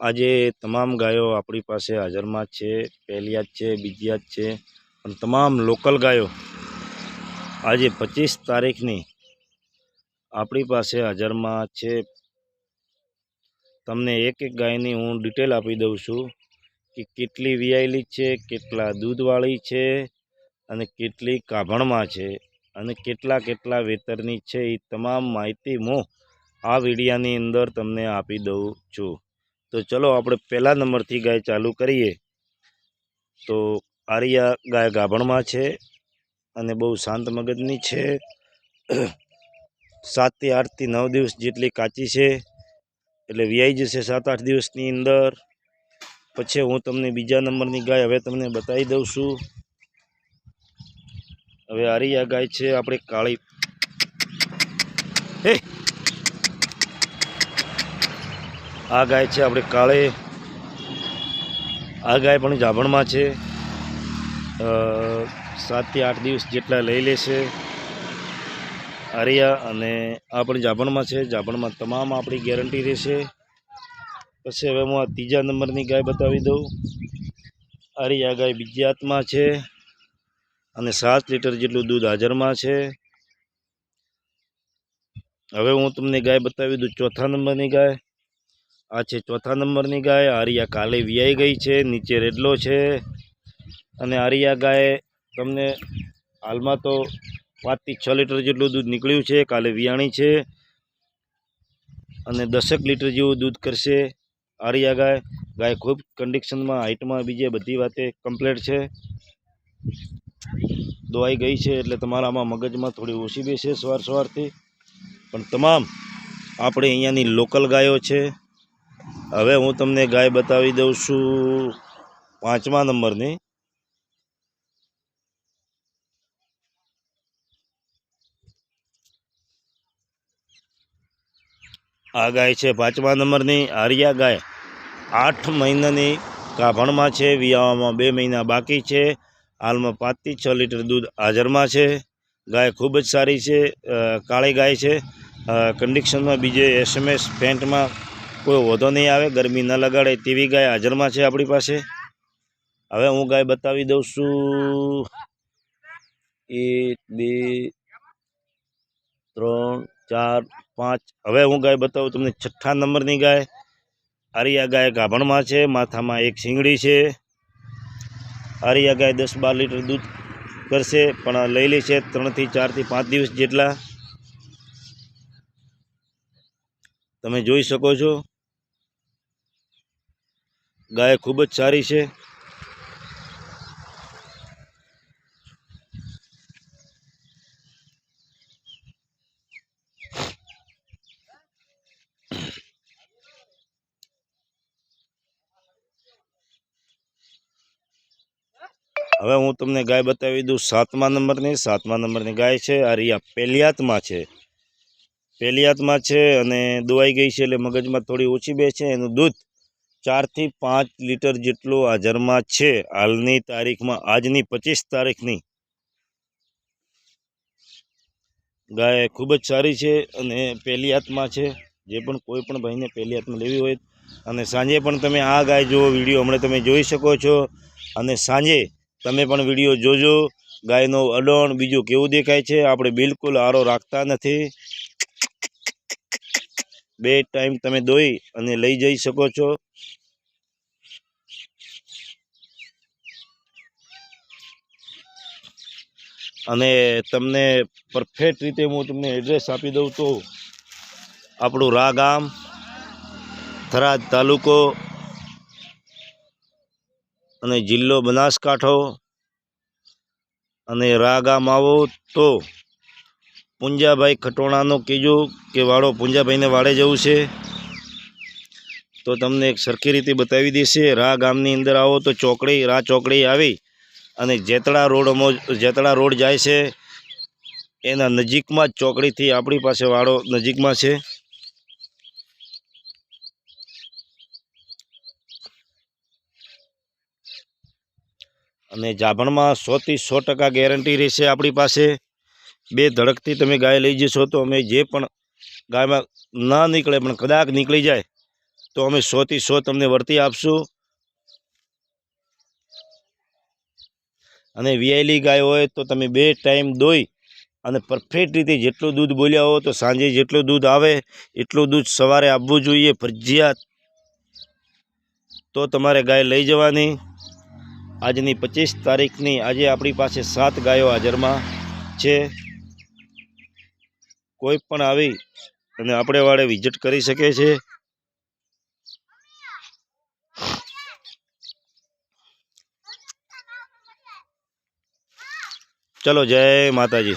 આજે તમામ ગાયો આપણી પાસે હાજરમાં જ છે. પહેલિયા જ છે બીજીયા જ છે અને તમામ લોકલ ગાયો આજે પચીસ તારીખની આપણી પાસે હાજરમાં છે. તમને એક એક ગાયની હું ડિટેલ આપી દઉં છું કે કેટલી વિયાયેલી છે, કેટલા દૂધવાળી છે અને કેટલી કાભણમાં છે અને કેટલા કેટલા વેતરની છે, એ તમામ માહિતી હું આ વિડીયાની અંદર તમને આપી દઉં છું. તો ચલો આપણે પહેલા નંબરથી ગાય ચાલુ કરીએ. તો આર્યા ગાય ગાભણમાં છે અને બહુ શાંત મગજની છે. સાતથી આઠથી નવ દિવસ જેટલી કાચી છે. એટલે વ્યાઈ જશે સાત આઠ દિવસની અંદર. પછી હું તમને બીજા નંબરની ગાય હવે તમને બતાવી દઉં છું. હવે આરિયા ગાય છે આપણે કાળી. હે! આ ગાય છે આપણે કાળે. આ ગાય પણ જાભણમાં છે. સાતથી આઠ દિવસ જેટલા લઈ લેશે આરિયા અને આ પણ જાભણમાં છે. જાભણમાં તમામ આપણી ગેરંટી રહેશે. પછી હવે હું આ ત્રીજા નંબરની ગાય બતાવી દઉં. આરિયા ગાય બીજી હાથમાં છે અને સાત લીટર જેટલું દૂધ હાજરમાં છે. હવે હું તમને ગાય બતાવી દઉં ચોથા નંબરની ગાય. આ છે ચોથા નંબરની ગાય. આરિયા કાલે વિયાઈ ગઈ છે, નીચે રેડલો છે. અને આરિયા ગાય તમને હાલમાં તો પાંચથી છ લીટર જેટલું દૂધ નીકળ્યું છે, કાલે વિયાણી છે. અને દસેક લીટર જેવું દૂધ કરશે આરિયા ગાય. ગાય ખૂબ કન્ડિશનમાં હાઇટમાં બીજે બધી વાતે કમ્પ્લેટ છે. દોવાઈ ગઈ છે એટલે તમારામાં મગજમાં થોડી ઓછી બેસે સવાર સવારથી. પણ તમામ આપણે અહીંયાની લોકલ ગાયો છે. હવે હું તમને ગાય બતાવી દઉં છું પાંચમા નંબરની. આ ગાય છે પાંચમા નંબરની, આર્યા ગાય. આઠ મહિનાની કાભણમાં છે, વિયાવામાં બે મહિના બાકી છે. હાલમાં પાંચથી છ લીટર દૂધ હાજરમાં છે. ગાય ખૂબ જ સારી છે કાળી ગાય છે. કન્ડિશનમાં બીજે એસએમએસ પેન્ટમાં કોઈ વધો નહીં આવે, ગરમી ન લગાડે તેવી ગાય હાજરમાં છે આપણી પાસે. હવે હું ગાય બતાવી દઉં છું. એક, બે, ત્રણ, ચાર, પાંચ. હવે હું ગાય બતાવું તમને છઠ્ઠા નંબરની ગાય. આરિયા ગાય ગાભણમાં છે, માથામાં એક શીંગડી છે. આરિયા ગાય દસ બાર લીટર દૂધ કરશે, પણ લઈ લે છે ત્રણથી ચારથી પાંચ દિવસ જેટલા. તમે જોઈ શકો છો. ગાય ખૂબ જ સારી છે. હવે હું તમને ગાય બતાવી દઉં સાતમા નંબરની. સાતમા નંબરની ગાય છે, આ રિયા પેલિયાતમાં છે. પેલિયાતમાં છે અને દુવાઈ ગઈ છે એટલે મગજમાં થોડી ઓછી બે છે એનું દૂધ ચારથી પાંચ લીટર જેટલો હાજરમાં છે. હાલની તારીખમાં, આજની પચીસ તારીખની. ગાય ખૂબ જ સારી છે અને પહેલી હાથમાં છે. જે પણ કોઈ પણ ભાઈને પહેલી હાથમાં લેવી હોય. અને સાંજે પણ તમે આ ગાય જુઓ, વીડિયો હમણાં તમે જોઈ શકો છો. અને સાંજે તમે પણ વીડિયો જોજો. ગાયનો અડણ બીજું કેવું દેખાય છે, આપણે બિલકુલ આરો રાખતા નથી. બે ટાઈમ તમે દોઈ અને લઈ જઈ શકો છો. અને તમને પરફેક્ટ રીતે હું તમને એડ્રેસ આપી દઉં તો આપણું રા ગામ થરાદ તાલુકો અને જિલ્લો બનાસકાંઠો અને રા ગામ આવો તો પુંજાભાઈ ખટોણાનો કહેજો કે વાળો પુંજાભાઈને વાડે જવું છે. તો તમને એક સરખી રીતે બતાવી દેશે રા ગામની અંદર આવો તો ચોકડી રા ચોકડી આવી અને જેતળા રોડમાં જેતળા રોડ જાય છે, એના નજીકમાં જ ચોકડીથી આપણી પાસે વાળો નજીકમાં છે. અને જાભણમાં સોથી સો ટકા ગેરંટી રહેશે આપણી પાસે. બે ધડકથી તમે ગાય લઈ જશો તો અમે જે પણ ગાયમાં ના નીકળે પણ કદાચ નીકળી જાય, તો અમે સોથી સો તમને વર્તી આપશું. અને વિયાયેલી ગાય હોય તો તમે બે ટાઈમ દોઈ અને પરફેક્ટ રીતે જેટલું દૂધ બોલ્યા હો તો સાંજે જેટલું દૂધ આવે, એટલું દૂધ સવારે આપવું જોઈએ ફરજિયાત. તો તમારે ગાય લઈ જવાની. આજની પચીસ તારીખની આજે આપણી પાસે સાત ગાયો હાજરમાં છે. કોઈ પણ આવી અને આપણે વાળે વિઝિટ કરી શકે છે. ચલો જય માતાજી.